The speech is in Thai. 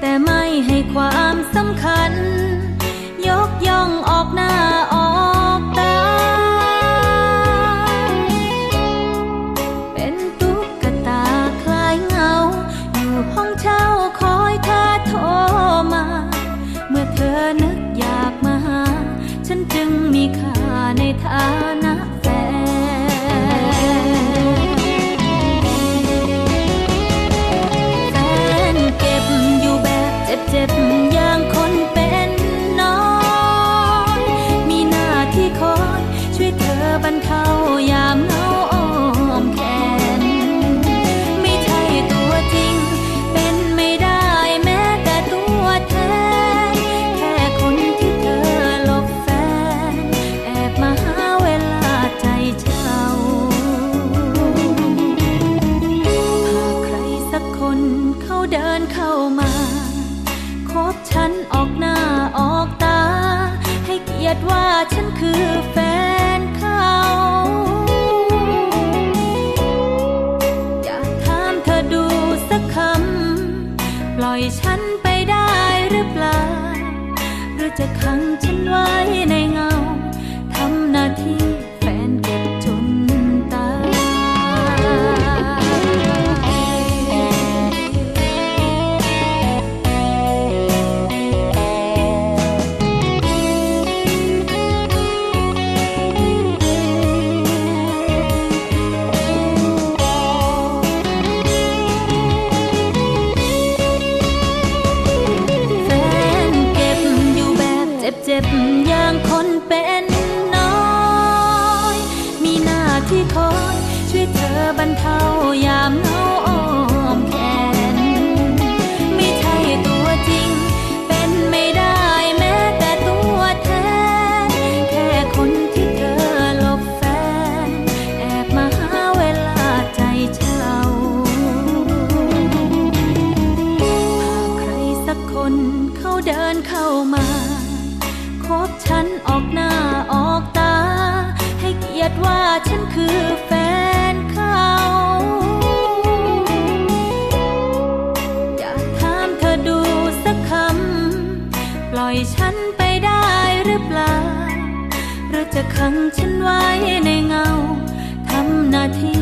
แต่ไม่ให้ความสำคัญ ดว่าฉันคือแฟนเขาอยากถามเธอดูสักคำ ปล่อยฉันไปได้หรือเปล่า หรือจะขังฉันไว้ในเงา คนเป็นน้อย มีหน้าที่คอยช่วยเธอบรรเทายามเหงาอ่อน ฉันไปได้หรือเปล่าหรือจะขังฉันไว้ในเงาทำหน้าที่